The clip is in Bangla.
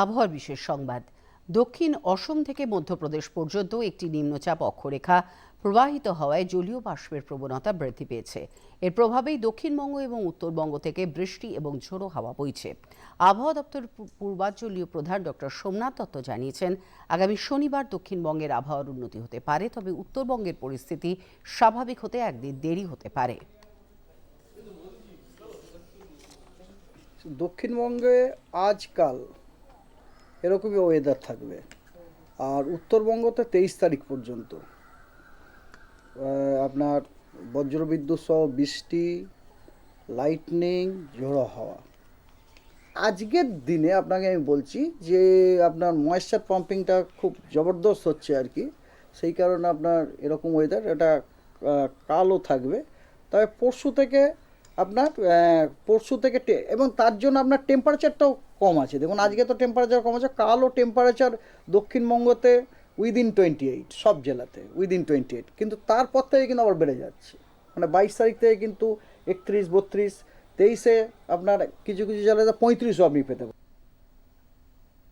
আবহাওয়ার বিশেষ সংবাদ। দক্ষিণ অসম থেকে মধ্যপ্রদেশ পর্যন্ত একটি নিম্নচাপ অক্ষরেখা প্রবাহিত হওয়ায় জলীয় বাষ্পের প্রবণতা বৃদ্ধি পেয়েছে। এর প্রভাবেই দক্ষিণবঙ্গ এবং উত্তরবঙ্গ থেকে বৃষ্টি এবং ঝোড়ো হাওয়া বইছে। আবহাওয়া দপ্তর পূর্বাঞ্চলীয় প্রধান ডক্টর সোমনাথ দত্ত জানিয়েছেন, আগামী শনিবার দক্ষিণবঙ্গের আবহাওয়ার উন্নতি হতে পারে, তবে উত্তরবঙ্গের পরিস্থিতি স্বাভাবিক হতে একদিন দেরি হতে পারে। দক্ষিণবঙ্গে আজকাল এরকমই ওয়েদার থাকবে। আর উত্তরবঙ্গতে তেইশ তারিখ পর্যন্ত। আপনার বজ্রবিদ্যুৎ সহ বৃষ্টি লাইটনিং ঝোড়ো হাওয়া। আজকের দিনে আপনাকে আমি বলছি যে, আপনার ময়েশ্চার পাম্পিংটা খুব জবরদস্ত হচ্ছে আর কি। সেই কারণে আপনার এরকম ওয়েদার এটা কালও থাকবে। তবে পরশু থেকে আপনার পরশু থেকে এবং তার জন্য আপনার টেম্পারেচারটাও কম আছে। দেখুন, আজকে তো টেম্পারেচার কম আছে, কালও টেম্পারেচার দক্ষিণবঙ্গতে উইদিন টোয়েন্টি এইট সব জেলাতে উইদিন টোয়েন্টি এইট কিন্তু তারপর থেকে কিন্তু আবার বেড়ে যাচ্ছে। মানে বাইশ তারিখ থেকে কিন্তু একত্রিশ, বত্রিশ, তেইশে আপনার কিছু কিছু জেলাতে পঁয়ত্রিশও আপনি পেতে পারেন।